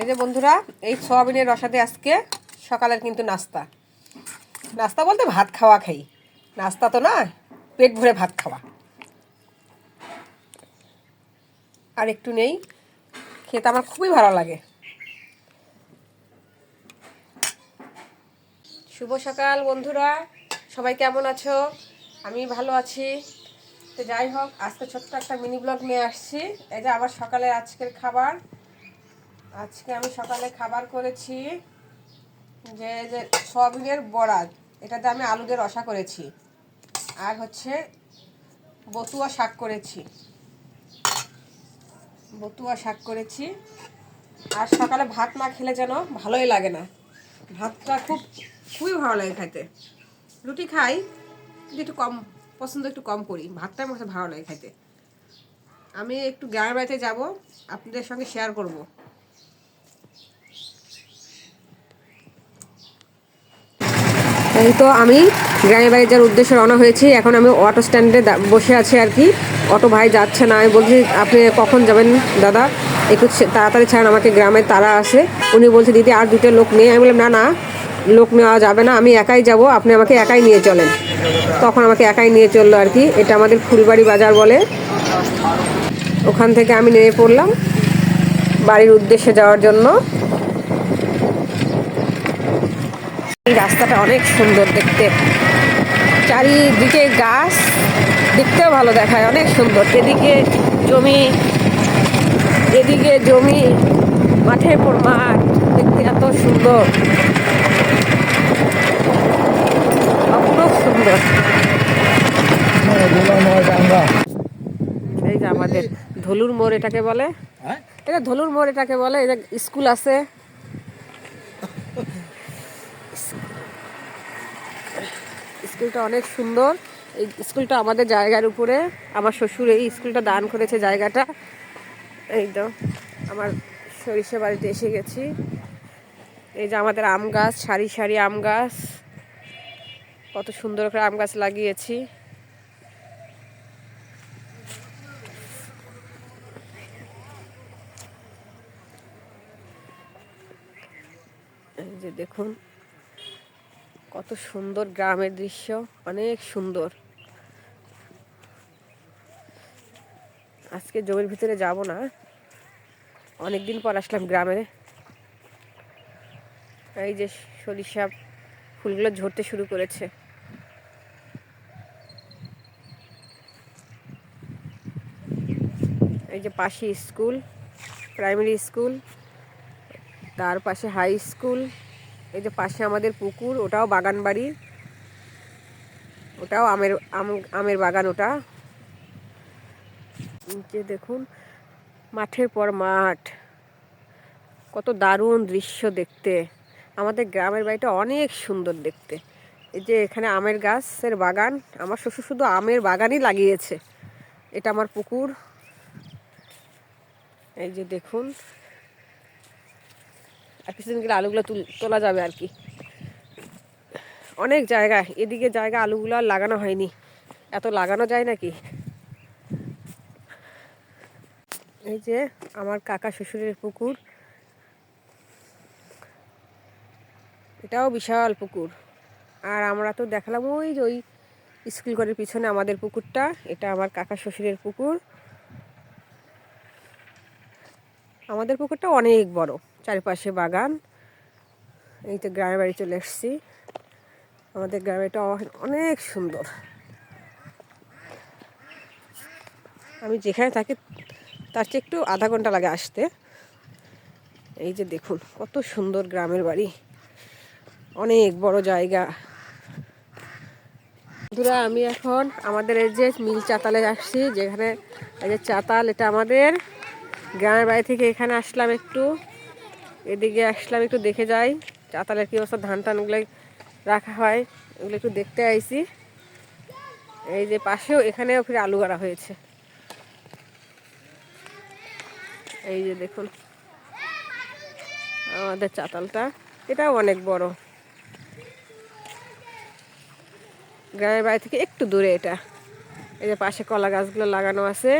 এই যে বন্ধুরা, এই সোয়াবিনের রসাতে আজকে সকালের কিন্তু নাস্তা। নাস্তা বলতে ভাত খাওয়া খাই। নাস্তা তো না, পেট ভরে ভাত খাওয়া। আর একটু নেই, খেতে আমার খুবই ভালো লাগে। শুভ সকাল বন্ধুরা, সবাই কেমন আছো? আমি ভালো আছি। তো যাই হোক, আজকে ছোট্ট একটা মিনি ব্লগ নিয়ে আসছি। এই যে আবার সকালে আজকের খাবার। আজকে আমি সকালে খাবার করেছি যে যে সয়াবিনের বড়া, এটাতে আমি আলু দিয়ে রসা করেছি আর হচ্ছে বতুয়া শাক করেছি। বতুয়া শাক করেছি। আর সকালে ভাত না খেলে যেন ভালোই লাগে না। ভাতটা খুব, খুবই ভালো লাগে খাইতে রুটি খাই, কিন্তু একটু কম, পছন্দ একটু কম করি। ভাতটা আমার ভালো লাগে খাইতে আমি একটু গ্রামের বাড়িতে যাব, আপনাদের সঙ্গে শেয়ার করব। এই তো আমি গ্রামের বাড়ি যাওয়ার উদ্দেশ্যে রওনা হয়েছি। এখন আমি অটো স্ট্যান্ডে বসে আছি আর কি। অটো ভাই যাচ্ছে না। আমি বলছি, আপনি কখন যাবেন দাদা? একটু তাড়াতাড়ি ছাড়েন, আমাকে গ্রামে তারা আসে। উনি বলছে, দিদি, আর দুটো লোক নেই। আমি বললাম, না না, লোক নেওয়া যাবে না। আমি একাই যাব। আপনি আমাকে একাই নিয়ে চলেন। তখন আমাকে একাই নিয়ে চলল আর কি। এটা আমাদের ফুলবাড়ি বাজার বলে। ওখান থেকে আমি নেমে পড়লাম বাড়ির উদ্দেশ্যে যাওয়ার জন্য। এই রাস্তাটা অনেক সুন্দর দেখতে। চারিদিকে গাছ দেখতেও ভালো দেখায় অনেক সুন্দর। এদিকে জমি এদিকে জমি মাঠের পর মাঠ দেখতে এত সুন্দর। অপূর্ব সুন্দর। এই যে আমাদের ধলুর মোড় এটাকে বলে? এটা ধলুর মোড় এটাকে বলে এটা স্কুল আছে। স্কুলটা অনেক সুন্দর। এই স্কুলটা আমাদের জায়গার উপরে। আমার শ্বশুর এই স্কুলটা দান করেছে জায়গাটা। এই তো, আমার সরিষা বাড়িতে এসে গেছি। এই যে আমাদের আম গাছ, সারি সারি আম গাছ। কত সুন্দর করে আম গাছ লাগিয়েছি। এই যে দেখুন কত সুন্দর গ্রামের দৃশ্য, অনেক সুন্দর। আজকে জমির ভিতরে যাব না। অনেক দিন পর আসলাম গ্রামে। এই যে সরিষা ফুলগুলো ঝরতে শুরু করেছে। এই যে পাশে স্কুল, প্রাইমারি স্কুল, তার পাশে হাই স্কুল। এই যে পাশে আমাদের পুকুর, ওটাও বাগান বাড়ি। ওটাও আমের, আম, আমের বাগান ওটা। যে দেখুন, মাঠের পর মাঠ। কত দারুণ দৃশ্য দেখতে। আমাদের গ্রামের বাড়িটা অনেক সুন্দর দেখতে। এই যে এখানে আমের গাছের বাগান, আমার শ্বশুর শুধু আমের বাগানই লাগিয়েছে। এটা আমার পুকুর। এই যে দেখুন আর কিছুদিন গেলে আলুগুলো তুল যাবে আর কি। অনেক জায়গা, এদিকে জায়গা আলুগুলো আর লাগানো হয়নি। এত লাগানো যায় নাকি? এই যে আমার কাকা শ্বশুরের পুকুর। এটাও বিশাল পুকুর। আর আমরা তো দেখালাম ওই যে ওই স্কুল ঘরের পিছনে আমাদের পুকুরটা, এটা আমার কাকা শ্বশুরের পুকুর। আমাদের পুকুরটা অনেক বড়। চারিপাশে বাগান। এই তো গ্রামের বাড়ি চলে এসেছি। আমাদের গ্রামেটা অনেক সুন্দর। আমি যেখানে থাকি, তার চেয়ে একটু আধা ঘণ্টা লাগে আসতে। এই যে দেখুন, কত সুন্দর গ্রামের বাড়ি। অনেক বড় জায়গা। বন্ধুরা, আমি এখন আমাদের এই যে মিল চাতালে আসছি, যেখানে এই যে চাতাল, এটা আমাদের গ্রামের বাড়ি থেকে এখানে আসলাম একটু। এদিকে আসলাম, একটু দেখে যাই। চাতালের কী অবস্থা ধান টানগুলো রাখা হয়, এগুলো একটু দেখতে আইছি। এই যে পাশেও এখানেও ফিরে আলু গাড়া হয়েছে। এই যে দেখুন, আমাদের চাতালটা, এটাও অনেক বড়। গ্রামের বাড়ি থেকে একটু দূরে এটা। এই যে পাশে কলা গাছগুলো লাগানো আছে।